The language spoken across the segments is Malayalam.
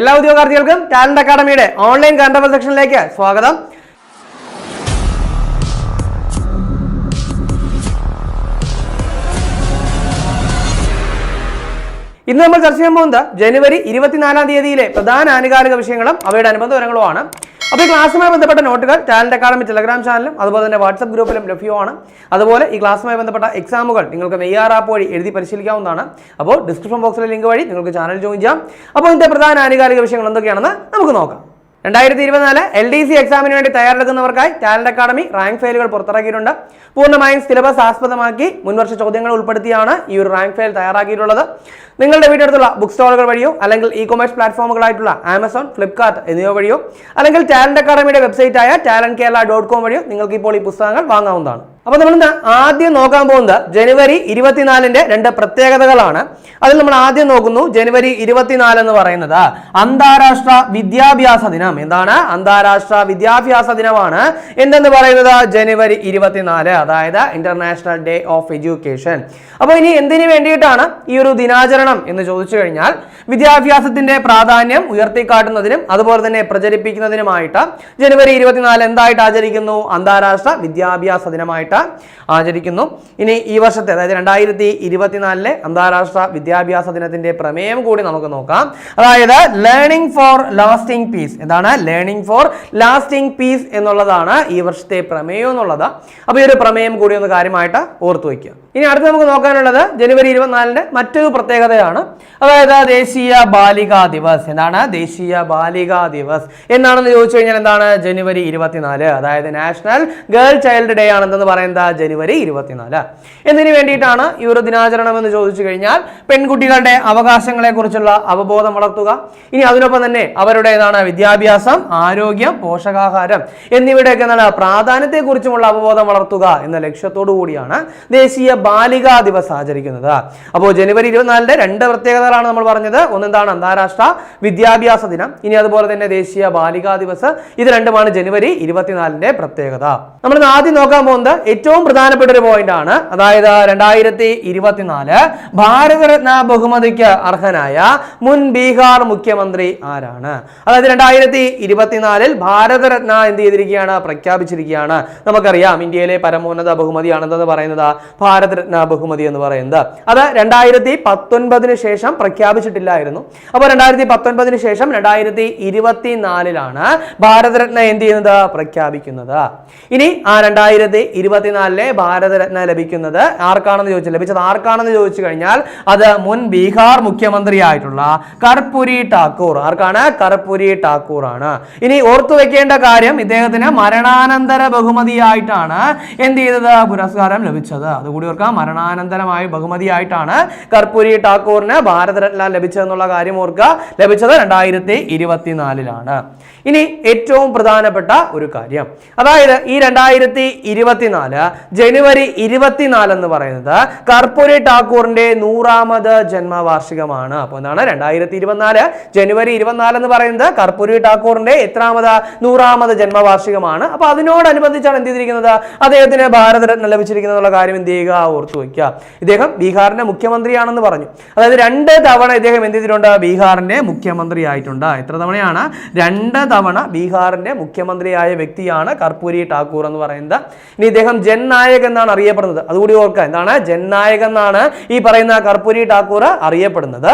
എല്ലാ ഉദ്യോഗാർത്ഥികൾക്കും ടാലന്റ് അക്കാഡമിയുടെ ഓൺലൈൻ കണ്ടവർ സെക്ഷനിലേക്ക് സ്വാഗതം. ഇന്ന് നമ്മൾ ചർച്ച ചെയ്യാൻ പോകുന്നത് ജനുവരി ഇരുപത്തിനാലാം തീയതിയിലെ പ്രധാന ആനുകാലിക വിഷയങ്ങളും അവയുടെ അനുബന്ധ വിവരങ്ങളുമാണ്. അപ്പോൾ ഈ ക്ലാസ്സുമായി ബന്ധപ്പെട്ട നോട്ടുകൾ ടാലന്റ് അക്കാഡമി ടെലഗ്രാം ചാനലും അതുപോലെ തന്നെ വാട്സപ്പ് ഗ്രൂപ്പിലും ലഭ്യമാണ് അതുപോലെ ഈ ക്ലാസ്സുമായി ബന്ധപ്പെട്ട എക്സാമുകൾ നിങ്ങൾക്ക് മെയ്യാർ ആപ്പ് വഴി എഴുതി പരിശീലിക്കാവുന്നതാണ്. അപ്പോൾ ഡിസ്ക്രിപ്ഷൻ ബോക്സിലെ ലിങ്ക് വഴി നിങ്ങൾക്ക് ചാനൽ ജോയിൻ ചെയ്യാം. അപ്പോൾ ഇതിന്റെ പ്രധാന ആനുകാലിക വിഷയങ്ങൾ എന്തൊക്കെയാണെന്ന് നമുക്ക് നോക്കാം. രണ്ടായിരത്തി ഇരുപത്തിനാല് എൽ ഡി സി എക്സാമിന് വേണ്ടി തയ്യാറെടുക്കുന്നവർക്കായി ടാലന്റ് അക്കാഡമി റാങ്ക് ഫയലുകൾ പുറത്തിറക്കിയിട്ടുണ്ട്. പൂർണമായും സിലബസ് ആസ്പദമാക്കി മുൻവർഷ ചോദ്യങ്ങൾ ഉൾപ്പെടുത്തിയാണ് ഈ ഒരു റാങ്ക് ഫയൽ തയ്യാറാക്കിയിട്ടുള്ളത്. നിങ്ങളുടെ വീടിനടുത്തുള്ള ബുക്ക് സ്റ്റോളുകൾ വഴിയോ അല്ലെങ്കിൽ ഇ കൊമേഴ്സ് പ്ലാറ്റ്ഫോമുകളായിട്ടുള്ള ആമസോൺ ഫ്ലിപ്കാർട്ട് എന്നിവ വഴിയോ അല്ലെങ്കിൽ ടാലന്റ് അക്കാഡമിയുടെ വെബ്സൈറ്റായ ടാലന്റ് കേരള ഡോട്ട് കോം വഴിയോ നിങ്ങൾക്ക് ഇപ്പോൾ ഈ പുസ്തകങ്ങൾ വാങ്ങാവുന്നതാണ്. അപ്പോൾ നമ്മൾ ഇന്ന് ആദ്യം നോക്കാൻ പോകുന്നത് ജനുവരി ഇരുപത്തിനാലിന്റെ രണ്ട് പ്രത്യേകതകളാണ്. അതിൽ നമ്മൾ ആദ്യം നോക്കുന്നു ജനുവരി ഇരുപത്തിനാല് എന്ന് പറയുന്നത് അന്താരാഷ്ട്ര വിദ്യാഭ്യാസ ദിനം. എന്താണ്? അന്താരാഷ്ട്ര വിദ്യാഭ്യാസ ദിനമാണ്. എന്തെന്ന് പറയുന്നത്? ജനുവരി ഇരുപത്തിനാല് അതായത് ഇന്റർനാഷണൽ ഡേ ഓഫ് എഡ്യൂക്കേഷൻ അപ്പോൾ ഇനി എന്തിനു വേണ്ടിയിട്ടാണ് ഈ ഒരു ദിനാചരണം എന്ന് ചോദിച്ചു കഴിഞ്ഞാൽ വിദ്യാഭ്യാസത്തിന്റെ പ്രാധാന്യം ഉയർത്തിക്കാട്ടുന്നതിനും അതുപോലെ തന്നെ പ്രചരിപ്പിക്കുന്നതിനുമായിട്ട് ജനുവരി ഇരുപത്തിനാല് എന്തായിട്ട് ആചരിക്കുന്നു? അന്താരാഷ്ട്ര വിദ്യാഭ്യാസ ദിനമായിട്ട് ആചരിക്കുന്നു. ഇനി ഈ വർഷത്തെ അതായത് രണ്ടായിരത്തി ഇരുപത്തിനാലിലെ അന്താരാഷ്ട്ര വിദ്യാഭ്യാസ ദിനത്തിന്റെ പ്രമേയം കൂടി നമുക്ക് നോക്കാം. അതായത് ലേണിംഗ് ഫോർ ലാസ്റ്റിംഗ് പീസ് എന്താണ്? ലേണിംഗ് ഫോർ ലാസ്റ്റിംഗ് പീസ് എന്നുള്ളതാണ് ഈ വർഷത്തെ പ്രമേയം എന്നുള്ളത്. അപ്പോൾ ഈ ഒരു പ്രമേയം കൂടി ഒന്ന് കാര്യമായിട്ട് ഓർത്തു വയ്ക്കുക. ഇനി അടുത്ത് നമുക്ക് നോക്കാനുള്ളത് ജനുവരി ഇരുപത്തിനാലിന്റെ മറ്റൊരു പ്രത്യേകതയാണ്. അതായത് ദേശീയ ബാലികാ ദിവസ്. എന്താണ്? ദേശീയ ബാലികാ ദിവസ്. എന്നാണെന്ന് ചോദിച്ചു കഴിഞ്ഞാൽ എന്താണ്? ജനുവരി ഇരുപത്തിനാല്. അതായത് നാഷണൽ ഗേൾ ചൈൽഡ് ഡേ ആണെന്ന് പറയുന്നത്? ജനുവരി ഇരുപത്തിനാല്. എന്തിനു വേണ്ടിയിട്ടാണ് ഈ ഒരു ദിനാചരണം എന്ന് ചോദിച്ചു കഴിഞ്ഞാൽ പെൺകുട്ടികളുടെ അവകാശങ്ങളെ കുറിച്ചുള്ള അവബോധം വളർത്തുക. ഇനി അതിനൊപ്പം തന്നെ അവരുടെ ഏതാണ് വിദ്യാഭ്യാസം ആരോഗ്യം പോഷകാഹാരം എന്നിവയുടെയൊക്കെ എന്താണ് പ്രാധാന്യത്തെക്കുറിച്ചുമുള്ള അവബോധം വളർത്തുക എന്ന ലക്ഷ്യത്തോടു കൂടിയാണ് ദേശീയ ബാലികാ ദിവസ് ആചരിക്കുന്നത്. അപ്പോൾ ജനുവരി ഇരുപത്തിനാലിന്റെ രണ്ട് പ്രത്യേകതകളാണ് നമ്മൾ പറഞ്ഞത്. ഒന്നെന്താണ്? അന്താരാഷ്ട്ര വിദ്യാഭ്യാസ ദിനം. ഇനി അതുപോലെ തന്നെ ദേശീയ ബാലികാ ദിവസ്. ഇത് രണ്ടുമാണ് ജനുവരി ഇരുപത്തിനാലിന്റെ പ്രത്യേകത. നമ്മൾ ആദ്യം നോക്കാൻ പോകുന്നത് ഏറ്റവും പ്രധാനപ്പെട്ട ഒരു പോയിന്റ് ആണ് അതായത് രണ്ടായിരത്തി ഇരുപത്തിനാല് ഭാരതരത്ന ബഹുമതിക്ക് അർഹനായ മുൻ ബീഹാർ മുഖ്യമന്ത്രി ആരാണ്? അതായത് രണ്ടായിരത്തി ഇരുപത്തിനാലിൽ ഭാരതരത്ന എന്ത് ചെയ്തിരിക്കുകയാണ്? പ്രഖ്യാപിച്ചിരിക്കുകയാണ്. നമുക്കറിയാം ഇന്ത്യയിലെ പരമോന്നത ബഹുമതിയാണെന്ന് പറയുന്നത് ഭാരതരത്ന ബഹുമതി എന്ന് പറയുന്നത് അത് രണ്ടായിരത്തി പത്തൊൻപതിന് ശേഷം പ്രഖ്യാപിച്ചിട്ടില്ലായിരുന്നു. അപ്പോൾ രണ്ടായിരത്തി പത്തൊൻപതിന് ശേഷം രണ്ടായിരത്തി ഇരുപത്തിനാലിലാണ് ഭാരതരത്ന എന്ത് ചെയ്യുന്നത്? പ്രഖ്യാപിക്കുന്നത്. ഇനി ആ രണ്ടായിരത്തി ഇരുപത്തിനാലിലെ ഭാരതരത്ന ലഭിക്കുന്നത് ആർക്കാണെന്ന് ചോദിച്ചു ലഭിച്ചത് ആർക്കാണെന്ന് ചോദിച്ചു കഴിഞ്ഞാൽ അത് മുൻ ബീഹാർ മുഖ്യമന്ത്രിയായിട്ടുള്ള കർപ്പുരി ടാക്കൂർ ആർക്കാണ്? കർപ്പുരി ടാക്കൂർ ആണ് ഇനി ഓർത്തു വെക്കേണ്ട കാര്യം ഇദ്ദേഹത്തിന് മരണാനന്തര ബഹുമതിയായിട്ടാണ് എന്ത് ചെയ്തത്? പുരസ്കാരം ലഭിച്ചത്. അതുകൂടി ഓർക്കാം. മരണാനന്തരമായ ബഹുമതിയായിട്ടാണ് കർപ്പൂരി ഠാക്കൂറിന് ഭാരതരത്ന ലഭിച്ചതെന്നുള്ള കാര്യം ഓർക്കുക. ലഭിച്ചത് രണ്ടായിരത്തി ഇരുപത്തിനാലിലാണ് ഇനി ഏറ്റവും പ്രധാനപ്പെട്ട ഒരു കാര്യം. അതായത് ഈ രണ്ടായിരത്തി ഇരുപത്തിനാല് ജനുവരി ഇരുപത്തിനാല് എന്ന് പറയുന്നത് കർപ്പൂരി ഠാക്കൂറിന്റെ നൂറാമത് ജന്മവാർഷികമാണ്. അപ്പോൾ എന്താണ്? രണ്ടായിരത്തി ഇരുപത്തിനാല് ജനുവരി ഇരുപത്തിനാല് എന്ന് പറയുന്നത് കർപ്പൂരി ഠാക്കൂറിന്റെ എത്രാമത് നൂറാമത് ജന്മവാർഷികമാണ്. അപ്പോൾ അതിനോടനുബന്ധിച്ചാണ് എന്ത് ചെയ്തിരിക്കുന്നത്? അദ്ദേഹത്തിന് ഭാരതരത്ന ലഭിച്ചിരിക്കുന്നത് എന്നുള്ള കാര്യം എന്ത് ചെയ്യുക? ഓർത്തു വയ്ക്കുക. ഇദ്ദേഹം ബീഹാറിന്റെ മുഖ്യമന്ത്രിയാണെന്ന് പറഞ്ഞു. അതായത് രണ്ട് തവണ ഇദ്ദേഹം എന്ത് ചെയ്തിട്ടുണ്ട്? ബീഹാറിന്റെ മുഖ്യമന്ത്രി ആയിട്ടുണ്ട് എത്ര തവണയാണ്? രണ്ട് തവണ ബീഹാറിന്റെ മുഖ്യമന്ത്രിയായ വ്യക്തിയാണ് കർപ്പൂരി ഠാക്കൂർ എന്ന് പറയുന്നത്. ഇനി ഇദ്ദേഹം ജൻനായക് എന്നാണ് അറിയപ്പെടുന്നത്. അതുകൂടി ഓർക്കുക എന്താണ്? ജൻനായക് എന്നാണ് ഈ പറയുന്ന കർപ്പൂരി ഠാക്കൂർ അറിയപ്പെടുന്നത്.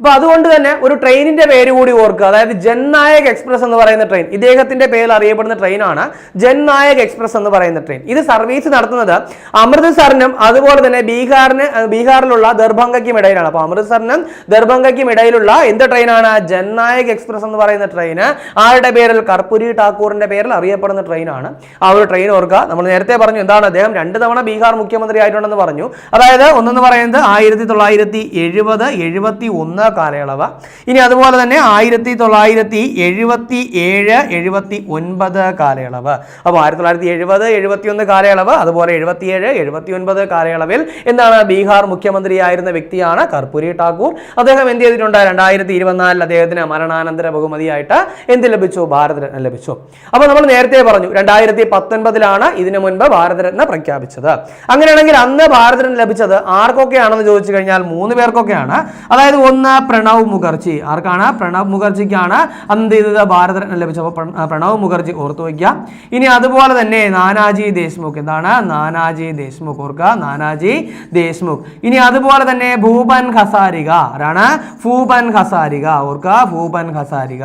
അപ്പൊ അതുകൊണ്ട് തന്നെ ഒരു ട്രെയിനിന്റെ പേര് കൂടി ഓർക്കുക. അതായത് ജൻനായക് എക്സ്പ്രസ് എന്ന് പറയുന്ന ട്രെയിൻ. ഇദ്ദേഹത്തിന്റെ പേരിൽ അറിയപ്പെടുന്ന ട്രെയിനാണ് ജൻനായക് എക്സ്പ്രസ് എന്ന് പറയുന്ന ട്രെയിൻ. ഇത് സർവീസ് നടത്തുന്നത് അമൃത്സറിനും അതുപോലെ തന്നെ ബീഹാറിന് ബീഹാറിലുള്ള ദർഭംഗയ്ക്കും ഇടയിലാണ്. അപ്പൊ അമൃത്സറിനും ദർഭംഗയ്ക്കും ഇടയിലുള്ള എന്ത് ട്രെയിനാണ്? ജൻനായക് എക്സ്പ്രസ് എന്ന് പറയുന്ന ട്രെയിൻ ആരുടെ പേരിൽ? കർപ്പൂരി ഠാക്കൂറിന്റെ പേരിൽ അറിയപ്പെടുന്ന ട്രെയിനാണ്. ആ ഒരു ട്രെയിൻ ഓർക്കുക. നമ്മൾ നേരത്തെ പറഞ്ഞു എന്താണ് അദ്ദേഹം രണ്ട് തവണ ബീഹാർ മുഖ്യമന്ത്രി ആയിട്ടുണ്ടെന്ന് പറഞ്ഞു. അതായത് ഒന്നെന്ന് പറയുന്നത് ആയിരത്തി തൊള്ളായിരത്തി എഴുപത് എഴുപത്തി ഒന്ന് കാലയളവ്. ഇനി അതുപോലെ തന്നെ ആയിരത്തി തൊള്ളായിരത്തി എഴുപത്തി ഏഴ് എഴുപത്തി ഒൻപത് കാലയളവ്. അപ്പോൾ ആയിരത്തി തൊള്ളായിരത്തി എഴുപത് എഴുപത്തി ഒന്ന് കാലയളവ് അതുപോലെ എഴുപത്തിയേഴ് എഴുപത്തി ഒൻപത് കാലയളവിൽ എന്താണ് ബീഹാർ മുഖ്യമന്ത്രിയായിരുന്ന വ്യക്തിയാണ് കർപ്പൂരി ഠാക്കൂർ അദ്ദേഹം എന്ത് ചെയ്തിട്ടുണ്ട്? രണ്ടായിരത്തി ഇരുപത്തിനാലിൽ അദ്ദേഹത്തിന് മരണാനന്തര ബഹുമതിയായിട്ട് എന്ത് ലഭിച്ചു? ഭാരതരത്ന ലഭിച്ചു. അപ്പോൾ നമ്മൾ നേരത്തെ പറഞ്ഞു രണ്ടായിരത്തി പത്തൊൻപതിലാണ് ഇതിനു മുൻപ് ഭാരതരത്ന പ്രഖ്യാപിച്ചത്. അങ്ങനെയാണെങ്കിൽ അന്ന് ഭാരതരത്ന ലഭിച്ചത് ആർക്കൊക്കെയാണെന്ന് ചോദിച്ചു കഴിഞ്ഞാൽ മൂന്ന് പേർക്കൊക്കെയാണ്. അതായത് ഒന്ന് പ്രണവ് മുഖർജി. ആർക്കാണ്? പ്രണവ് മുഖർജിക്കാണ് എന്ത് ചെയ്തത്? ഭാരതരത്ന ലഭിച്ചത്. പ്രണവ് മുഖർജി ഓർത്തു വയ്ക്കുക. ഇനി അതുപോലെ തന്നെ നാനാജി ദേശ്മുഖ്. എന്താണ്? നാനാജി ദേശ്മുഖ്. ഓർക്കുക. നാനാജി ദേശ്മുഖ്. ഇനി അതുപോലെ തന്നെ ഭൂപൻ ഖസാരിക. ആരാണ്? ഭൂപൻ ഖസാരിക. ഓർക്കുക. ഭൂപൻ ഖസാരിക.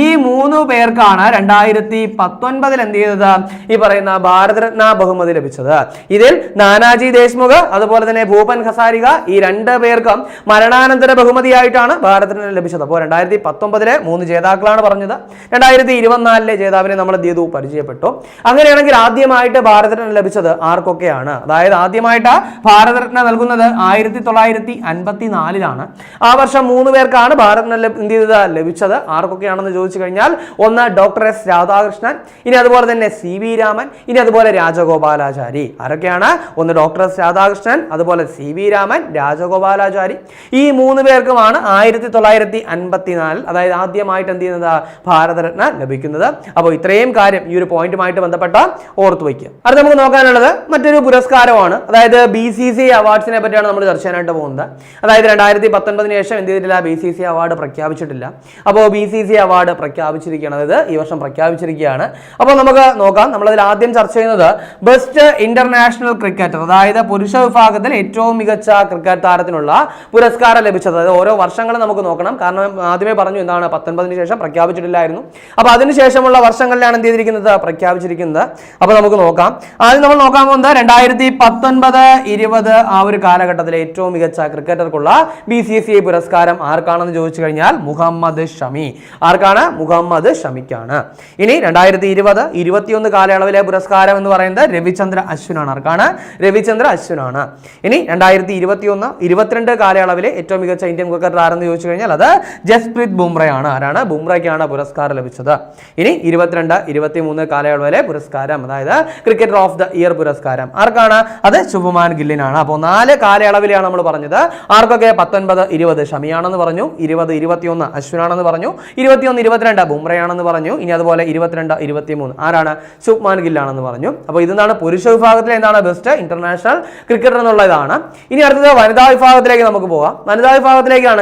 ഈ മൂന്ന് പേർക്കാണ് രണ്ടായിരത്തി പത്തൊൻപതിൽ എന്ത് ചെയ്തത്? ഈ പറയുന്ന ഭാരതരത്ന ബഹുമതി ലഭിച്ചത്. ഇതിൽ നാനാജി ദേശ്മുഖ് അതുപോലെ തന്നെ ഭൂപൻ ഖസാരിക ഈ രണ്ട് പേർക്കും മരണാനന്തര ബഹുമതിയായിട്ടാണ് ഭാരതത്തിന് ലഭിച്ചത്. അപ്പോൾ രണ്ടായിരത്തി പത്തൊമ്പതിലെ മൂന്ന് ജേതാക്കളാണ് പറഞ്ഞത്. രണ്ടായിരത്തി ഇരുപത്തിനാലിലെ ജേതാവിനെ നമ്മൾ എന്ത് ചെയ്തു? പരിചയപ്പെട്ടു. അങ്ങനെയാണെങ്കിൽ ആദ്യമായിട്ട് ഭാരതരത്ന ലഭിച്ചത് ആർക്കൊക്കെയാണ്? അതായത് ആദ്യമായിട്ട് ഭാരതരത്ന നൽകുന്നത് ആയിരത്തി തൊള്ളായിരത്തി അൻപത്തി നാലിലാണ് ആ വർഷം മൂന്ന് പേർക്കാണ് ഭാരതരത്ന എന്ത് ചെയ്തത്? ലഭിച്ചത്. ആർക്കൊക്കെയാണെന്ന് ചോദിച്ചു കഴിഞ്ഞാൽ ഒന്ന് ഡോക്ടർ എസ് രാധാകൃഷ്ണൻ ഇനി അതുപോലെ തന്നെ സി വി രാമൻ ഇനി അതുപോലെ രാജഗോപാലാചാരി. ആരൊക്കെയാണ്? ഒന്ന് ഡോക്ടർ എസ് രാധാകൃഷ്ണൻ അതുപോലെ സി വി രാമൻ രാജഗോപാലാചാരി. ഈ മൂന്ന് പേർക്കുമാണ് ആയിരത്തി തൊള്ളായിരത്തി അൻപത്തിനാലിൽ അതായത് ആദ്യമായിട്ട് എന്ത് ചെയ്യുന്നത്? ഭാരതരത്ന ലഭിക്കുന്നത്. അപ്പോൾ ഇത്രയും കാര്യം ഈ ഒരു പോയിന്റുമായിട്ട് ബന്ധപ്പെട്ട ഓർത്തു വയ്ക്കുക. അടുത്ത നമുക്ക് നോക്കാനുള്ളത് മറ്റൊരു പുരസ്കാരമാണ്. അതായത് ബി സി സി അവാർഡ്സിനെ പറ്റിയാണ് നമ്മൾ ചർച്ച ചെയ്യാനായിട്ട് പോകുന്നത്. അതായത് രണ്ടായിരത്തി പത്തൊൻപതിന് ശേഷം എന്ത് ചെയ്തിട്ടില്ല? ബി സി സി അവാർഡ് പ്രഖ്യാപിച്ചിട്ടില്ല. അപ്പോൾ ബി സി സി അവാർഡ് പ്രഖ്യാപിച്ചിരിക്കുകയാണ് അതായത് ഈ വർഷം പ്രഖ്യാപിച്ചിരിക്കുകയാണ്. അപ്പോൾ നമുക്ക് നോക്കാം. നമ്മളതിൽ ആദ്യം ചർച്ച ചെയ്യുന്നത് ബെസ്റ്റ് ഇന്റർനാഷണൽ ക്രിക്കറ്റർ അതായത് പുരുഷ വിഭാഗത്തിൽ ഏറ്റവും മികച്ച ക്രിക്കറ്റ് താരത്തിനുള്ള പുരസ്കാരം ലഭിച്ചത്. അതായത് ഓരോ വർഷങ്ങളും നമുക്ക് നോക്കണം. കാരണം ആദ്യമേ പറഞ്ഞു എന്താണ് പത്തൊൻപതിന് ശേഷം പ്രഖ്യാപിച്ചിട്ടില്ലായിരുന്നു. അപ്പോൾ അതിനുശേഷമുള്ള വർഷങ്ങളിലാണ് എന്ത് ചെയ്തിരിക്കുന്നത്? പ്രഖ്യാപിച്ചിരിക്കുന്നത്. അപ്പോൾ നമുക്ക് നോക്കാം. ആദ്യം നമ്മൾ നോക്കാൻ പോകുന്നത് രണ്ടായിരത്തി പത്തൊൻപത് ഇരുപത് ആ ഒരു കാലഘട്ടത്തിലെ ഏറ്റവും മികച്ച ക്രിക്കറ്റർക്കുള്ള ബി സി സി ഐ പുരസ്കാരം ആർക്കാണെന്ന് ചോദിച്ചു കഴിഞ്ഞാൽ മുഹമ്മദ് ഷമി. ആർക്കാണ്? മുഹമ്മദ് ഷമിക്കാണ്. ഇനി രണ്ടായിരത്തി ഇരുപത് ഇരുപത്തിയൊന്ന് കാലയളവിലെ പുരസ്കാരം എന്ന് പറയുന്നത് രവിചന്ദ്ര അശ്വിനാണ്. ആർക്കാണ്? രവിചന്ദ്ര അശ്വിനാണ്. ഇനി രണ്ടായിരത്തി ഇരുപത്തിയൊന്ന് ഇരുപത്തിരണ്ട് കാലയളവിലെ ഏറ്റവും മികച്ച ഇന്ത്യൻ ക്രിക്കറ്റർ ആരെന്ന് ചോദിച്ചു കഴിഞ്ഞാൽ അത് ജസ്പ്രീത് ബുംറയാണ്. ആരാണ്? ബുംറയ്ക്കാണ് പുരസ്കാരം ലഭിച്ചത്. ഇനി ഇരുപത്തിരണ്ട് ഇരുപത്തിമൂന്ന് കാലയളവിലെ പുരസ്കാരം അതായത് ക്രിക്കറ്റർ ഓഫ് ദ ഇയർ പുരസ്കാരം. ആർക്കാണ്? അത് ശുഭമാൻ ഗില്ലിനാണ്. അപ്പോൾ നാല് കാലയളവിലാണ് നമ്മൾ പറഞ്ഞത്. ആർക്കൊക്കെ പത്തൊൻപത് ഇരുപത് ഷമിയാണെന്ന് പറഞ്ഞു ഇരുപത് ഇരുപത്തിയൊന്ന് അശ്വിനാണെന്ന് പറഞ്ഞു ഇരുപത്തിയൊന്ന് ഇരുപത്തിരണ്ട് ബുംറയാണെന്ന് പറഞ്ഞു ഇനി അതുപോലെ ഇരുപത്തിരണ്ട് ഇരുപത്തിമൂന്ന് ആരാണ്? ശുഭ്മാൻ ഗില്ലാണെന്ന് പറഞ്ഞു. അപ്പോൾ ഇതെന്താണ്? പുരുഷ വിഭാഗത്തിലെ എന്താണ് ബെസ്റ്റ്? ഇന്റർനാഷണൽ ക്രിക്കറ്റർ എന്നുള്ള ഇതാണ് ഇനി അടുത്തത് വനിതാ വിഭാഗത്തിലേക്ക് നമുക്ക് പോകാം വനിതാ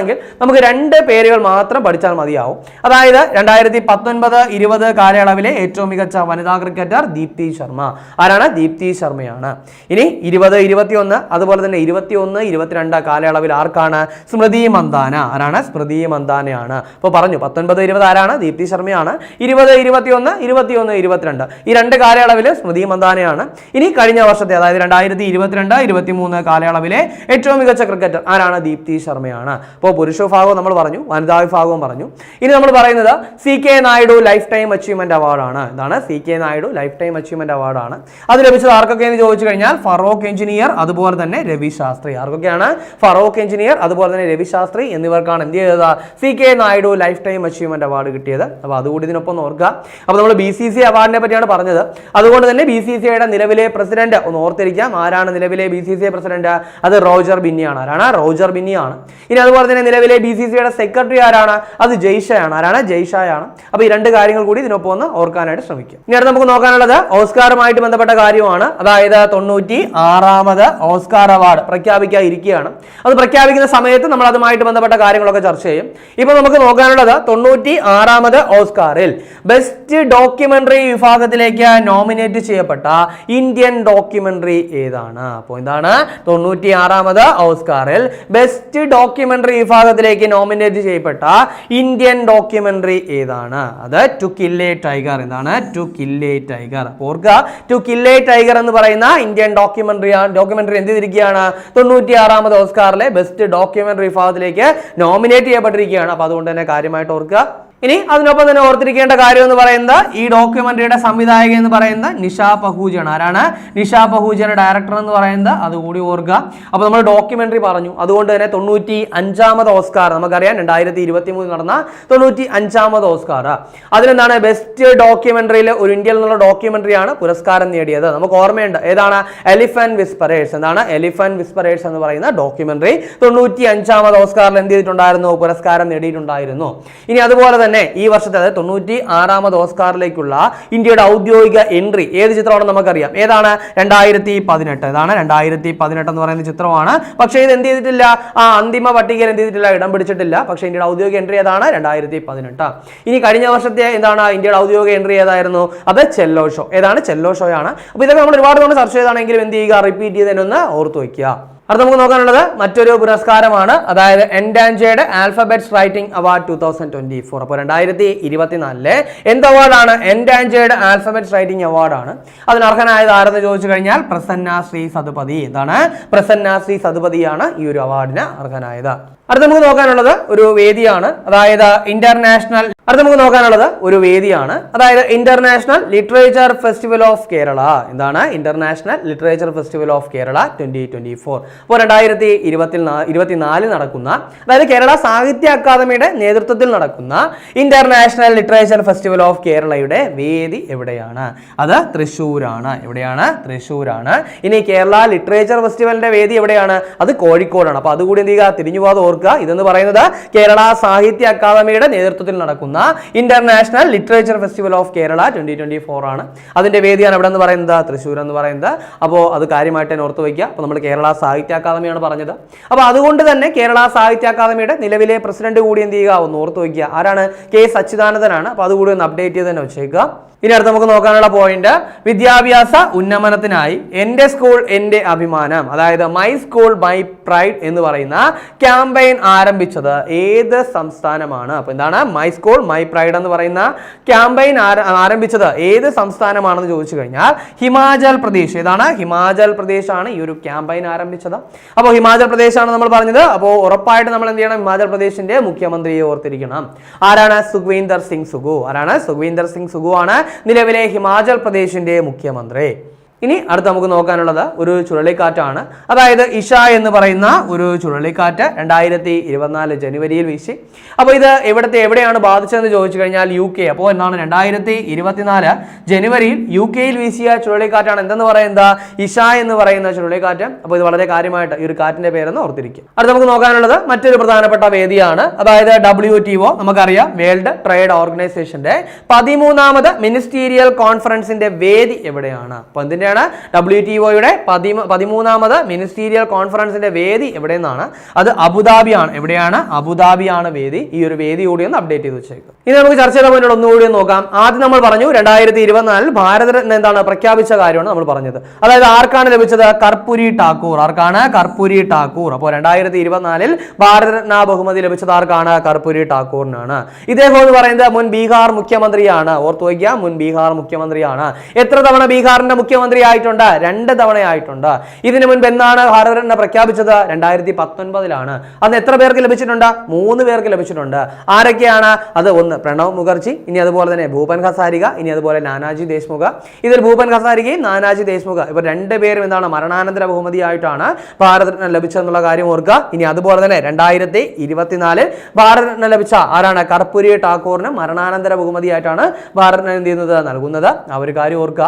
വിഭാഗത്തിലേക്കാണെങ്കിൽ നമുക്ക് രണ്ട് പേരുകൾ മാത്രം പഠിച്ചാൽ മതിയാവും. അതായത് രണ്ടായിരത്തി പത്തൊൻപത് ഇരുപത് കാലയളവിലെ ഏറ്റവും മികച്ച വനിതാ ക്രിക്കറ്റർ ദീപ്തി ശർമ്മ. ആരാണ്? ദീപ്തി ശർമ്മയാണ്. ഇനി ഇരുപത് ഇരുപത്തിയൊന്ന് അതുപോലെ തന്നെ ഇരുപത്തിയൊന്ന് ഇരുപത്തിരണ്ട് കാലയളവിൽ ആർക്കാണ്? സ്മൃതി മന്ദാന. ആരാണ്? സ്മൃതി മന്ദാനയാണ്. അപ്പോൾ പറഞ്ഞു പത്തൊൻപത് ഇരുപത് ആരാണ്? ദീപ്തി ശർമ്മയാണ്. ഇരുപത് ഇരുപത്തിയൊന്ന് ഇരുപത്തിയൊന്ന് ഇരുപത്തിരണ്ട്. ഈ രണ്ട് കാലയളവിൽ സ്മൃതി മന്ദാനയാണ്. ഇനി കഴിഞ്ഞ വർഷത്തെ അതായത് രണ്ടായിരത്തി ഇരുപത്തിരണ്ട് ഇരുപത്തിമൂന്ന് കാലയളവിലെ ഏറ്റവും മികച്ച ക്രിക്കറ്റർ ആരാണ്? ദീപ്തി ശർമ്മയാണ്. അപ്പോൾ പുരുഷ വിഭാഗവും നമ്മൾ പറഞ്ഞു വനിതാ വിഭാഗവും പറഞ്ഞു. ഇനി നമ്മൾ പറയുന്നത് C K Naidu lifetime achievement അവാർഡാണ് ഇതാണ് C K Naidu lifetime achievement അവാർഡാണ് അത് ലഭിച്ചത് ആർക്കൊക്കെ എന്ന് ചോദിച്ചു കഴിഞ്ഞാൽ ഫറോക്ക് എഞ്ചിനീയർ അതുപോലെ തന്നെ രവി ശാസ്ത്രി. ആർക്കൊക്കെയാണ്? ഫറോക്ക് എഞ്ചിനീയർ അതുപോലെ തന്നെ രവി ശാസ്ത്രി എന്നിവർക്കാണ് എന്ത് ചെയ്തത്? C K Naidu lifetime achievement award കിട്ടിയത്. അപ്പോൾ അതുകൂടി ഇതിനൊപ്പം ഓർക്കുക. അപ്പോൾ നമ്മൾ ബി സി സി അവാർഡിനെ പറ്റിയാണ് പറഞ്ഞത്. അതുകൊണ്ട് തന്നെ ബി സി സിയുടെ നിലവിലെ പ്രസിഡന്റ് ഒന്ന് ഓർത്തിരിക്കാം. ആരാണ് നിലവിലെ ബി സി സി പ്രസിഡന്റ്? അത് റോജർ ബിന്നിയാണ്. ആരാണ്? റോജർ ബിന്നിയാണ്. ഇനി അതുപോലെ തന്നെ നിലവിലെ ബി സി സിയുടെ സെക്രട്ടറി ആരാണ്? അത് ജയ്ഷയാണ്. ആരാണ്? ജയ്ഷായാണ്. അപ്പോൾ ഈ രണ്ട് കാര്യങ്ങൾ കൂടി ഇതിനൊപ്പം ഒന്ന് ഓർക്കാനായിട്ട് ശ്രമിക്കും. ഇനി നമുക്ക് നോക്കാനുള്ളത് ഓസ്കാറുമായിട്ട് ബന്ധപ്പെട്ട കാര്യമാണ്. അതായത് തൊണ്ണൂറ്റി ആറാമത് ഓസ്കാർ അവാർഡ് പ്രഖ്യാപിക്കാതിരിക്കുകയാണ് അത് പ്രഖ്യാപിക്കുന്ന സമയത്ത് നമ്മൾ അതുമായിട്ട് ബന്ധപ്പെട്ട കാര്യങ്ങളൊക്കെ ചർച്ച ചെയ്യും. ഇപ്പൊ നമുക്ക് നോക്കാനുള്ളത് തൊണ്ണൂറ്റി ആറാമത് ഓസ്കാറിൽ ബെസ്റ്റ് ഡോക്യുമെന്ററി വിഭാഗത്തിലേക്ക് നോമിനേറ്റ് ചെയ്യപ്പെട്ട ഇന്ത്യൻ ഡോക്യുമെന്ററി ഏതാണ്? അപ്പോൾ എന്താണ് തൊണ്ണൂറ്റി ആറാമത് ഓസ്കാറിൽ ബെസ്റ്റ് ഡോക്യുമെന്ററി വിഭാഗത്തിലേക്ക് നോമിനേറ്റ് ചെയ്യപ്പെട്ട ഇന്ത്യൻ ഡോക്യുമെന്ററി ഏതാണ്? അത് ടു കില്ലേ ടൈഗർ എന്താണ് ടു കില്ലേ ടൈഗർ. ഓർക്കുക ടു കില്ലേ ടൈഗർ എന്ന് പറയുന്ന ഇന്ത്യൻ ഡോക്യുമെന്ററി ഡോക്യുമെന്ററി എന്ത് ചെയ്തിരിക്കുകയാണ്? തൊണ്ണൂറ്റി ആറാമത് ഓസ്കാറിലെ ബെസ്റ്റ് ഡോക്യുമെന്ററി വിഭാഗത്തിലേക്ക് നോമിനേറ്റ് ചെയ്യപ്പെട്ടിരിക്കുകയാണ്. അപ്പോൾ അതുകൊണ്ട് തന്നെ കാര്യമായിട്ട് ഓർക്കുക ഇനി അതിനൊപ്പം തന്നെ ഓർത്തിരിക്കേണ്ട കാര്യം എന്ന് പറയുന്നത് ഈ ഡോക്യുമെന്ററിയുടെ സംവിധായകൻ എന്ന് പറയുന്നത് നിഷ പഹൂജയാണ് ആരാണ്? നിഷ പഹൂജയുടെ ഡയറക്ടർ എന്ന് പറയുന്നത് അതുകൂടി ഓർക്കുക. അപ്പോൾ നമ്മൾ ഡോക്യുമെന്ററി പറഞ്ഞു. അതുകൊണ്ട് തന്നെ തൊണ്ണൂറ്റി അഞ്ചാമത് ഓസ്കാർ. നമുക്കറിയാം രണ്ടായിരത്തി ഇരുപത്തി മൂന്നിൽ നടന്ന തൊണ്ണൂറ്റി അഞ്ചാമത് ഓസ്കാർ അതിലെന്താണ് ബെസ്റ്റ് ഡോക്യുമെന്ററിയിൽ ഒരു ഇന്ത്യയിൽ നിന്നുള്ള ഡോക്യുമെന്ററിയാണ് പുരസ്കാരം നേടിയത്. നമുക്ക് ഓർമ്മയുണ്ട്. ഏതാണ്? എലിഫന്റ് വിസ്പറേഴ്സ് എന്താണ്? എലിഫന്റ് വിസ്പറേഴ്സ് എന്ന് പറയുന്ന ഡോക്യുമെന്ററി തൊണ്ണൂറ്റി അഞ്ചാമത് ഓസ്കാറിൽ എന്ത് ചെയ്തിട്ടുണ്ടായിരുന്നു? പുരസ്കാരം നേടിയിട്ടുണ്ടായിരുന്നു. ഇനി അതുപോലെ തന്നെ ഈ വർഷത്തെ അതായത് തൊണ്ണൂറ്റി ആറാമത് ഓസ്കാറിലേക്കുള്ള ഇന്ത്യയുടെ ഔദ്യോഗിക എൻട്രി. ഏത് ചിത്രമാണെന്ന് നമുക്കറിയാം. ഏതാണ്? രണ്ടായിരത്തി പതിനെട്ട് ഇതാണ് രണ്ടായിരത്തി പതിനെട്ട് എന്ന് പറയുന്ന ചിത്രമാണ്. പക്ഷേ ഇത് എന്ത് ചെയ്തിട്ടില്ല? ആ അന്തിമ പട്ടികയിൽ എന്ത് ചെയ്തിട്ടില്ല? ഇടം പിടിച്ചിട്ടില്ല. പക്ഷേ ഇന്ത്യയുടെ ഔദ്യോഗിക എൻട്രി ഏതാണ്? രണ്ടായിരത്തി പതിനെട്ട് ഇനി കഴിഞ്ഞ വർഷത്തെ എന്താണ് ഇന്ത്യയുടെ ഔദ്യോഗിക എൻട്രി ഏതായിരുന്നു? അത് ചെല്ലോ ഷോ. ഏതാണ്? ചെല്ലോ ഷോയാണ്. അപ്പോൾ ഇതൊക്കെ നമ്മൾ ഒരുപാട് തവണ ചർച്ച ചെയ്താണെങ്കിലും എന്ത് ചെയ്യുക? റിപ്പീറ്റ് ചെയ്തതിനൊന്ന് ഓർത്തു വയ്ക്കുക. അടുത്ത നമുക്ക് നോക്കാനുള്ളത് മറ്റൊരു പുരസ്കാരമാണ്. അതായത് എൻഡാൻജയുടെ alphabets writing award two thousand twenty four അപ്പോൾ രണ്ടായിരത്തി ഇരുപത്തിനാലിലെ എന്ത് അവാർഡാണ് എൻഡാൻജയുടെ ആൽഫബറ്റ്സ് റൈറ്റിംഗ് അവാർഡാണ് അതിന് അർഹനായത് ആരെന്ന് ചോദിച്ചു കഴിഞ്ഞാൽ പ്രസന്ന ശ്രീ സതുപതി. എന്താണ്? പ്രസന്ന ശ്രീ സതുപതിയാണ് ഈ ഒരു അവാർഡിന് അർഹനായത്. അടുത്ത നമുക്ക് നോക്കാനുള്ളത് ഒരു വേദിയാണ്. അതായത് ഇന്റർനാഷണൽ അടുത്ത നമുക്ക് നോക്കാനുള്ളത് ഒരു വേദിയാണ്. അതായത് international literature festival of Kerala എന്താണ് international literature festival of Kerala twenty twenty four അപ്പോൾ രണ്ടായിരത്തി ഇരുപത്തി ഇരുപത്തിനാലിൽ നടക്കുന്ന അതായത് കേരള സാഹിത്യ അക്കാദമിയുടെ നേതൃത്വത്തിൽ നടക്കുന്ന ഇന്റർനാഷണൽ ലിറ്ററേച്ചർ ഫെസ്റ്റിവൽ ഓഫ് കേരളയുടെ വേദി എവിടെയാണ്? അത് തൃശ്ശൂരാണ്. എവിടെയാണ്? തൃശ്ശൂരാണ്. ഇനി കേരള ലിറ്ററേച്ചർ ഫെസ്റ്റിവലിന്റെ വേദി എവിടെയാണ്? അത് കോഴിക്കോടാണ്. അപ്പോൾ അതുകൂടി എന്ത് ചെയ്യുക? തിരിഞ്ഞു ഓർക്കുക ഇതെന്ന് പറയുന്നത് കേരള സാഹിത്യ അക്കാദമിയുടെ നേതൃത്വത്തിൽ നടക്കുന്ന international literature festival of Kerala twenty twenty four ആണ്. അതിന്റെ വേദിയാണ് എവിടെ എന്ന് പറയുന്നത്? തൃശ്ശൂർ എന്ന് പറയുന്നത്. അപ്പോൾ അത് കാര്യമായിട്ട് തന്നെ ഓർത്ത് വയ്ക്കുക. അപ്പോൾ നമ്മൾ കേരള സാഹിത്യ അക്കാദമിയാണ് പറഞ്ഞത്. അപ്പോൾ അതുകൊണ്ട് തന്നെ കേരള സാഹിത്യ അക്കാദമിയുടെ നിലവിലെ പ്രസിഡന്റ് കൂടി എന്ത് ചെയ്യുക? ഒന്ന് ഓർത്ത് വയ്ക്കുക. ആരാണ്? കെ. സച്ചിദാനന്ദനാണ്. അപ്പോൾ അതുകൂടി ഒന്ന് അപ്ഡേറ്റ് ചെയ്ത് തന്നെ വെച്ചേക്കുക. ഇനി അടുത്ത് നമുക്ക് നോക്കാനുള്ള പോയിന്റ് വിദ്യാഭ്യാസ ഉന്നമനത്തിനായി എന്റെ സ്കൂൾ എന്റെ അഭിമാനം. അതായത് മൈ സ്കൂൾ മൈ പ്രൈഡ് എന്ന് പറയുന്ന ക്യാമ്പയിൻ ആരംഭിച്ചത് ഏത് സംസ്ഥാനമാണ്? അപ്പോൾ എന്താണ്? മൈ സ്കൂൾ മൈ പ്രൈഡ് എന്ന് പറയുന്ന ക്യാമ്പയിൻ ആരംഭിച്ചത് ഏത് സംസ്ഥാനമാണെന്ന് ചോദിച്ചു കഴിഞ്ഞാൽ ഹിമാചൽ പ്രദേശ്. ഏതാണ്? ഹിമാചൽ പ്രദേശ് ആണ് ഈ ഒരു ക്യാമ്പയിൻ ആരംഭിച്ചത്. അപ്പോൾ ഹിമാചൽ പ്രദേശാണ് നമ്മൾ പറഞ്ഞത്. അപ്പോൾ ഉറപ്പായിട്ട് നമ്മൾ എന്ത് ചെയ്യണം? ഹിമാചൽ പ്രദേശിന്റെ മുഖ്യമന്ത്രിയെ ഓർത്തിരിക്കണം. ആരാണ്? സുഖ്വീന്ദർ സിംഗ് സുഗു. ആരാണ്? സുഖ്വീന്ദർ സിംഗ് സുഗു ആണ്. നിലവിലെ ഹിമാചൽ പ്രദേശിന്റെ മുഖ്യമന്ത്രി. ഇനി അടുത്ത് നമുക്ക് നോക്കാനുള്ളത് ഒരു ചുഴലിക്കാറ്റാണ്. അതായത് ഇഷ എന്ന് പറയുന്ന ഒരു ചുഴലിക്കാറ്റ് രണ്ടായിരത്തി ഇരുപത്തിനാല് ജനുവരിയിൽ വീശി. അപ്പോൾ ഇത് എവിടത്തെ എവിടെയാണ് ബാധിച്ചതെന്ന് ചോദിച്ചു കഴിഞ്ഞാൽ യു കെ അപ്പോൾ എന്താണ് രണ്ടായിരത്തി ഇരുപത്തിനാല് ജനുവരിയിൽ യു കെയിൽ വീശിയ ചുഴലിക്കാറ്റാണ് എന്തെന്ന് പറയുന്നത്? ഇഷ എന്ന് പറയുന്ന ചുഴലിക്കാറ്റ്. അപ്പോൾ ഇത് വളരെ കാര്യമായിട്ട് ഈ ഒരു കാറ്റിന്റെ പേരെന്ന് ഓർത്തിരിക്കും അടുത്ത് നമുക്ക് നോക്കാനുള്ളത് മറ്റൊരു പ്രധാനപ്പെട്ട വേദിയാണ്. അതായത് ഡബ്ല്യു ടി ഒ നമുക്കറിയാം വേൾഡ് ട്രേഡ് ഓർഗനൈസേഷന്റെ പതിമൂന്നാമത് മിനിസ്റ്റീരിയൽ കോൺഫറൻസിന്റെ വേദി എവിടെയാണ്? അപ്പോൾ എന്തിന്റെ എവിടെയാണ് ഡബ്ല്യു ടി ഒയുടെ പതിമൂന്നാമത് മിനിസ്റ്റീരിയൽ കോൺഫറൻസിന്റെ വേദി എവിടെ നിന്നാണ് അത് അബുദാബിയാണ്. എവിടെയാണ്? അബുദാബിയാണ് വേദി. ഈ ഒരു വേദി കൂടി ഒന്ന് അപ്ഡേറ്റ് ചെയ്ത് വെച്ചേക്കും. ഇനി നമുക്ക് ചർച്ച ചെയ്ത പോയിന്റ് ഒന്നുകൂടി നോക്കാം. ആദ്യം നമ്മൾ പറഞ്ഞു രണ്ടായിരത്തി ഇരുപത്തിനാലിൽ ഭാരതരത്ന എന്താണ് പ്രഖ്യാപിച്ച കാര്യമാണ് നമ്മൾ പറഞ്ഞത്. അതായത് ആർക്കാണ് ലഭിച്ചത്? കർപ്പൂരി ടാക്കൂർ ആർക്കാണ്? കർപ്പൂരി ടാക്കൂർ അപ്പോൾ രണ്ടായിരത്തി ഇരുപത്തിനാലിൽ ഭാരതരത്ന ബഹുമതി ലഭിച്ചത് ആർക്കാണ്? കർപ്പൂരി ടാക്കൂറിനാണ് ഇദ്ദേഹം എന്ന് പറയുന്നത് മുൻ ബീഹാർ മുഖ്യമന്ത്രിയാണ്. ഓർത്തു വയ്ക്കുക മുൻ ബീഹാർ മുഖ്യമന്ത്രിയാണ്. എത്ര തവണ ബീഹാറിന്റെ മുഖ്യമന്ത്രി ആയിട്ടുണ്ട്. രണ്ട് തവണയായിട്ടുണ്ട് ഇതിനു മുൻപ് എന്നാണ് ഭാരതരത്ന പ്രഖ്യാപിച്ചത്? രണ്ടായിരത്തി പത്തൊൻപതിലാണ് അന്ന് എത്ര പേർക്ക് ലഭിച്ചിട്ടുണ്ട്? മൂന്ന് പേർക്ക് ലഭിച്ചിട്ടുണ്ട്. ആരൊക്കെയാണ്? അത് ഒന്ന് പ്രണവ് മുഖർജി ഇനി അതുപോലെ തന്നെ ഭൂപൻ ഹസാരിക ഇനി അതുപോലെ നാനാജി ദേശ്മുഖ. ഇതിൽ ഭൂപൻ ഹസാരികയും നാനാജി ദേശ്മുഖ. ഇവർ രണ്ടുപേരും എന്താണ്? മരണാനന്തര ബഹുമതിയായിട്ടാണ് ഭാരതരത്ന ലഭിച്ചതെന്നുള്ള കാര്യം ഓർക്കുക. ഇനി അതുപോലെ തന്നെ രണ്ടായിരത്തി ഇരുപത്തിനാല് ഭാരതരത്ന ലഭിച്ച ആരാണ്? കർപ്പൂരി ടാക്കൂറിന് മരണാനന്തര ബഹുമതിയായിട്ടാണ് ഭാരതരത്ന എന്ത് ചെയ്യുന്നത്? നൽകുന്നത്. ആ ഒരു കാര്യം ഓർക്കുക.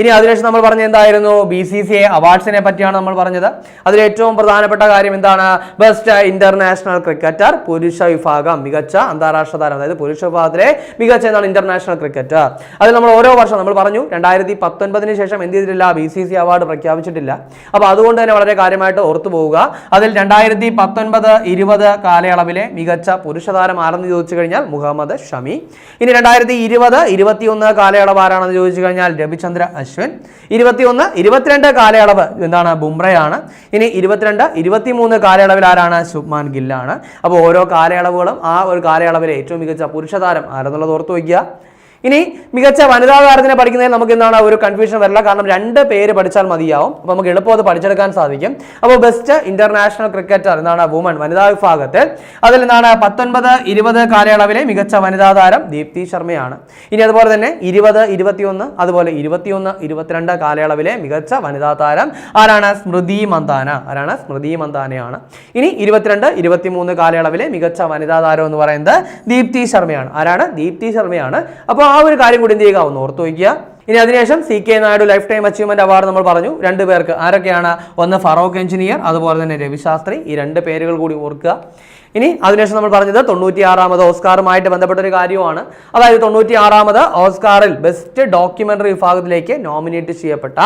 ഇനി അതിനുശേഷം നമ്മൾ പറഞ്ഞ എന്തായിരുന്നു? ബി സി സി ഐ അവാർഡ്സിനെ പറ്റിയാണ് നമ്മൾ പറഞ്ഞത്. അതിൽ ഏറ്റവും പ്രധാനപ്പെട്ട കാര്യം എന്താണ്? ബെസ്റ്റ് ഇന്റർനാഷണൽ ക്രിക്കറ്റർ പുരുഷ വിഭാഗം മികച്ച അന്താരാഷ്ട്ര താരം. അതായത് പുരുഷ വിഭാഗത്തിലെ മികച്ച എന്താണ്? ഇന്റർനാഷണൽ ക്രിക്കറ്റർ അതിൽ നമ്മൾ ഓരോ വർഷം നമ്മൾ പറഞ്ഞു രണ്ടായിരത്തി പത്തൊൻപതിന് ശേഷം എന്ത് ചെയ്തിട്ടില്ല? ബി സി സി അവാർഡ് പ്രഖ്യാപിച്ചിട്ടില്ല. അപ്പോൾ അതുകൊണ്ട് തന്നെ വളരെ കാര്യമായിട്ട് ഓർത്തു പോവുക. അതിൽ രണ്ടായിരത്തി പത്തൊൻപത് ഇരുപത് കാലയളവിലെ മികച്ച പുരുഷ താരം ആരെന്ന് ചോദിച്ചു കഴിഞ്ഞാൽ മുഹമ്മദ് ഷമി. ഇനി രണ്ടായിരത്തി ഇരുപത് ഇരുപത്തിയൊന്ന് കാലയളവ് ആരാണെന്ന് ചോദിച്ചു കഴിഞ്ഞാൽ രവിചന്ദ്ര അശ്വിൻ. ഇരുപത്തിയൊന്ന് ഇരുപത്തിരണ്ട് കാലയളവ് എന്താണ്? ബുംറയാണ്. ഇനി ഇരുപത്തിരണ്ട് ഇരുപത്തിമൂന്ന് കാലയളവിൽ ആരാണ്? ശുഭ്മാൻ ഗില്ലാണ്. അപ്പോൾ ഓരോ കാലയളവുകളും ആ ഒരു കാലയളവിലെ ഏറ്റവും മികച്ച പുരുഷ താരം ആരെന്നുള്ളത് ഓർത്തു വയ്ക്കുക. ഇനി മികച്ച വനിതാ താരത്തിനെ പഠിക്കുന്നതിൽ നമുക്ക് എന്താണ് ഒരു കൺഫ്യൂഷൻ വരില്ല. കാരണം രണ്ട് പേര് പഠിച്ചാൽ മതിയാവും. അപ്പോൾ നമുക്ക് എളുപ്പം അത് പഠിച്ചെടുക്കാൻ സാധിക്കും. അപ്പോൾ ബെസ്റ്റ് ഇന്റർനാഷണൽ ക്രിക്കറ്റർ എന്താണ് വുമൺ വനിതാ വിഭാഗത്തിൽ. അതിൽ എന്താണ് പത്തൊൻപത് ഇരുപത് കാലയളവിലെ മികച്ച വനിതാ താരം ദീപ്തി ശർമ്മയാണ്. ഇനി അതുപോലെ തന്നെ ഇരുപത് ഇരുപത്തിയൊന്ന് അതുപോലെ ഇരുപത്തിയൊന്ന് ഇരുപത്തിരണ്ട് കാലയളവിലെ മികച്ച വനിതാ താരം ആരാണ്? സ്മൃതി മന്ദാന. ആരാണ്? സ്മൃതി മന്ദാനയാണ്. ഇനി ഇരുപത്തിരണ്ട് ഇരുപത്തിമൂന്ന് കാലയളവിലെ മികച്ച വനിതാ താരം എന്ന് പറയുന്നത് ദീപ്തി ശർമ്മയാണ്. ആരാണ്? ദീപ്തി ശർമ്മയാണ്. അപ്പോൾ ആ ഒരു കാര്യം കൂടി എന്ത് ചെയ്യുക? ഒന്ന് ഓർത്തു വയ്ക്കുക. ഇനി അതിനുശേഷം C K Naidu lifetime achievement award നമ്മൾ പറഞ്ഞു. രണ്ട് പേർക്ക് ആരൊക്കെയാണ്? ഒന്ന് ഫറോക്ക് എഞ്ചിനീയർ അതുപോലെ തന്നെ രവിശാസ്ത്രി. ഈ രണ്ട് പേരുകൾ കൂടി ഓർക്കുക. ഇനി അതിനുശേഷം നമ്മൾ പറഞ്ഞത് തൊണ്ണൂറ്റി ആറാമത് ഓസ്കാറുമായിട്ട് ബന്ധപ്പെട്ട ഒരു കാര്യമാണ് അതായത് തൊണ്ണൂറ്റി ആറാമത് ഓസ്കാറിൽ ബെസ്റ്റ് ഡോക്യുമെന്ററി വിഭാഗത്തിലേക്ക് നോമിനേറ്റ് ചെയ്യപ്പെട്ട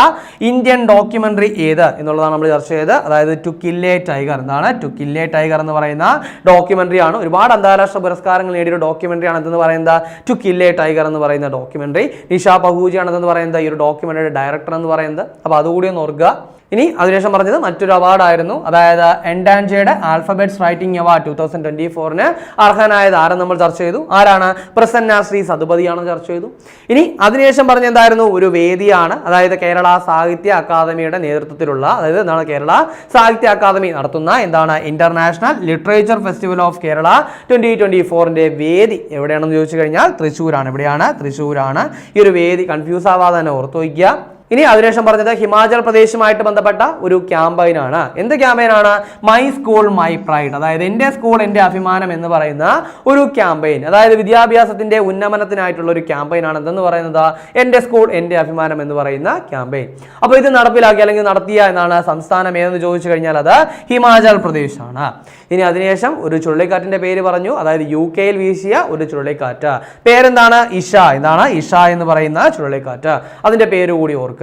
ഇന്ത്യൻ ഡോക്യുമെന്ററി ഏത് എന്നുള്ളതാണ് നമ്മൾ ചർച്ച ചെയ്തത്. അതായത് ടു കില്ലേ ടൈഗർ എന്താണ്? ടു കില്ലേ ടൈഗർ എന്ന് പറയുന്ന ഡോക്യുമെന്ററി ആണ്. ഒരുപാട് അന്താരാഷ്ട്ര പുരസ്കാരങ്ങൾ നേടിയ ഡോക്യുമെന്ററി ആണ് എന്തെന്ന് പറയുന്നത്? ടു കില്ലേ ടൈഗർ എന്ന് പറയുന്ന ഡോക്യുമെന്ററി നിഷ പഹൂജി ആണെന്ന് പറയുന്നത്? ഈ ഒരു ഡോക്യുമെന്ററിയുടെ ഡയറക്ടർ എന്ന് പറയുന്നത്. അപ്പോൾ അതുകൂടി ഒന്ന് ഓർക്കുക. ഇനി അതിനുശേഷം പറഞ്ഞത് മറ്റൊരു അവാർഡായിരുന്നു അതായത് എൻഡാൻജയുടെ alphabets writing award two thousand twenty ഫോറിന് അർഹനായത് ആരെന്ന് നമ്മൾ ചർച്ച ചെയ്തു. ആരാണ്? പ്രസന്ന ശ്രീ സതുപതിയാണ് ചർച്ച ചെയ്തു. ഇനി അതിനുശേഷം പറഞ്ഞ എന്തായിരുന്നു? ഒരു വേദിയാണ്. അതായത് കേരള സാഹിത്യ അക്കാദമിയുടെ നേതൃത്വത്തിലുള്ള അതായത് എന്താണ് കേരള സാഹിത്യ അക്കാദമി നടത്തുന്ന എന്താണ്? International literature festival of Kerala twenty twenty ഫോറിന്റെ വേദി എവിടെയാണെന്ന് ചോദിച്ചു കഴിഞ്ഞാൽ തൃശ്ശൂരാണ്. എവിടെയാണ്? തൃശ്ശൂരാണ്. ഈ ഒരു വേദി കൺഫ്യൂസ് ആവാതെ തന്നെ ഓർത്തു വയ്ക്കുക. ഇനി അതിനുശേഷം പറഞ്ഞത് ഹിമാചൽ പ്രദേശുമായിട്ട് ബന്ധപ്പെട്ട ഒരു ക്യാമ്പയിനാണ് എന്ത് ക്യാമ്പയിനാണ് മൈ സ്കൂൾ മൈ പ്രൈഡ് അതായത് എന്റെ സ്കൂൾ എന്റെ അഭിമാനം എന്ന് പറയുന്ന ഒരു ക്യാമ്പയിൻ അതായത് വിദ്യാഭ്യാസത്തിന്റെ ഉന്നമനത്തിനായിട്ടുള്ള ഒരു ക്യാമ്പയിനാണ് എന്തെന്ന് പറയുന്നത്? എന്റെ സ്കൂൾ എന്റെ അഭിമാനം എന്ന് പറയുന്ന ക്യാമ്പയിൻ അപ്പോൾ ഇത് നടപ്പിലാക്കി അല്ലെങ്കിൽ നടത്തിയ എന്നാണ് സംസ്ഥാനം ഏതെന്ന് ചോദിച്ചു കഴിഞ്ഞാൽ അത് ഹിമാചൽ പ്രദേശാണ്. ഇനി അതിനുശേഷം ഒരു ചുഴലിക്കാറ്റിന്റെ പേര് പറഞ്ഞു. അതായത് യു കെയിൽ വീശിയ ഒരു ചുഴലിക്കാറ്റ്. പേരെന്താണ്? ഇഷ. എന്താണ് ഇഷ എന്ന് പറയുന്ന ചുഴലിക്കാറ്റ്. അതിന്റെ പേര് കൂടി ഓർക്കുക.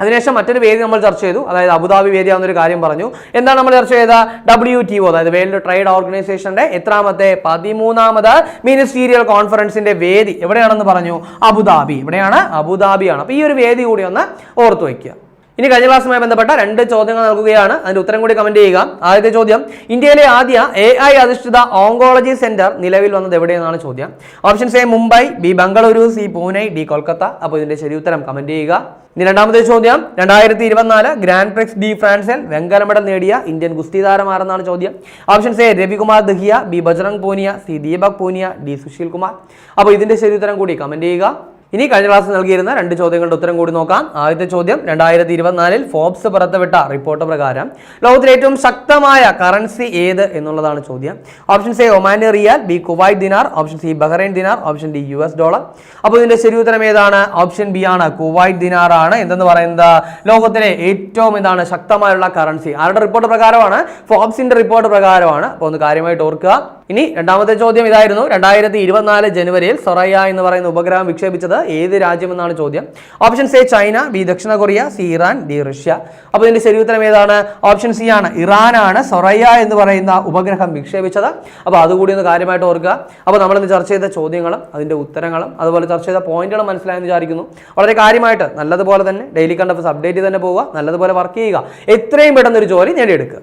അതിനുശേഷം മറ്റൊരു വേദി നമ്മൾ ചർച്ച ചെയ്തു. അതായത് അബുദാബി വേദി കാര്യം പറഞ്ഞു. എന്താണ് നമ്മൾ ചർച്ച ചെയ്ത? ഡബ്ല്യു ടി ഒ അതായത് വേൾഡ് ട്രേഡ് ഓർഗനൈസേഷന്റെ എത്രാമത്തെ പതിമൂന്നാമത് മിനിസ്റ്റീരിയൽ കോൺഫറൻസിന്റെ വേദി എവിടെയാണെന്ന് പറഞ്ഞു? അബുദാബി. ഇവിടെയാണ് അബുദാബിയാണ്. അപ്പൊ ഈ ഒരു വേദി കൂടി ഒന്ന് ഓർത്തു വയ്ക്കുക. ഇനി കഴിഞ്ഞ ക്ലാസ്സുമായി ബന്ധപ്പെട്ട രണ്ട് ചോദ്യങ്ങൾ നൽകുകയാണ്. അതിന്റെ ഉത്തരം കൂടി കമന്റ് ചെയ്യുക. ആദ്യത്തെ ചോദ്യം ഇന്ത്യയിലെ ആദ്യ എ ഐ അധിഷ്ഠിത ഓങ്കോളജി സെന്റർ നിലവിൽ വന്നത് എവിടെയെന്നാണ് ചോദ്യം. Options A Mumbai B Bengaluru C Pune D Kolkata. അപ്പോൾ ഇതിന്റെ ശരി ഉത്തരം കമന്റ് ചെയ്യുക. ഇനി രണ്ടാമത്തെ ചോദ്യം രണ്ടായിരത്തി ഇരുപത്തിനാല് ഗ്രാൻഡ് പ്രിക്സ് ഡി ഫ്രാൻസിൽ വെങ്കല മെഡൽ നേടിയ ഇന്ത്യൻ ഗുസ്തി താരമാരെന്നാണ് ചോദ്യം. Options A Ravikumar Dahiya B Bajrang Punia C Deepak Punia D Sushil Kumar. അപ്പോൾ ഇതിന്റെ ശരി ഉത്തരം കൂടി കമന്റ് ചെയ്യുക. ഇനി കഴിഞ്ഞ ക്ലാസ് നൽകിയിരുന്ന രണ്ട് ചോദ്യങ്ങളുടെ ഉത്തരം കൂടി നോക്കാം. ആദ്യത്തെ ചോദ്യം രണ്ടായിരത്തി ഇരുപത്തിനാലിൽ ഫോബ്സ് പുറത്തുവിട്ട റിപ്പോർട്ട് പ്രകാരം ലോകത്തിലെ ഏറ്റവും ശക്തമായ കറൻസി ഏത് എന്നുള്ളതാണ് ചോദ്യം. Option A Omani riyal B Kuwait dinar option C Bahrain dinar option D U S dollar. അപ്പോൾ ഇതിന്റെ ശരി ഉത്തരം ഏതാണ്? ഓപ്ഷൻ ബി ആണ് കുവൈറ്റ് ദിനാർ ആണ്. എന്തെന്ന് പറയുന്നത്? ലോകത്തിലെ ഏറ്റവും എന്താണ് ശക്തമായുള്ള കറൻസി ആരുടെ റിപ്പോർട്ട് പ്രകാരമാണ്? ഫോബ്സിന്റെ റിപ്പോർട്ട് പ്രകാരമാണ്. അപ്പോൾ ഒന്ന് കാര്യമായിട്ട് ഓർക്കുക. ഇനി രണ്ടാമത്തെ ചോദ്യം ഇതായിരുന്നു. രണ്ടായിരത്തി ഇരുപത്തിനാല് ജനുവരിയിൽ സൊറയ എന്ന് പറയുന്ന ഉപഗ്രഹം വിക്ഷേപിച്ചത് ഏത് രാജ്യമെന്നാണ് ചോദ്യം. ഓപ്ഷൻ എ ചൈന ബി ദക്ഷിണ Korea C Iran D Russia. അപ്പോൾ ഇതിന്റെ ശരി ഉത്തരം ഏതാണ്? ഓപ്ഷൻ സി ആണ്. ഇറാനാണ് സൊറയ എന്ന് പറയുന്ന ഉപഗ്രഹം വിക്ഷേപിച്ചത്. അപ്പോൾ അതുകൂടി ഒന്ന് കാര്യമായിട്ട് ഓർക്കുക. അപ്പോൾ നമ്മളിന്ന് ചർച്ച ചെയ്ത ചോദ്യങ്ങളും അതിന്റെ ഉത്തരങ്ങളും അതുപോലെ ചർച്ച ചെയ്ത പോയിന്റുകളും മനസ്സിലായെന്ന് വിചാരിക്കുന്നു. വളരെ കാര്യമായിട്ട് നല്ലതുപോലെ തന്നെ ഡെയിലി കണ്ടപ്പോൾ അപ്ഡേറ്റ് തന്നെ പോവുക. നല്ലതുപോലെ വർക്ക് ചെയ്യുക. എത്രയും പെട്ടെന്ന് ഒരു ജോലി നേടിയെടുക്കുക.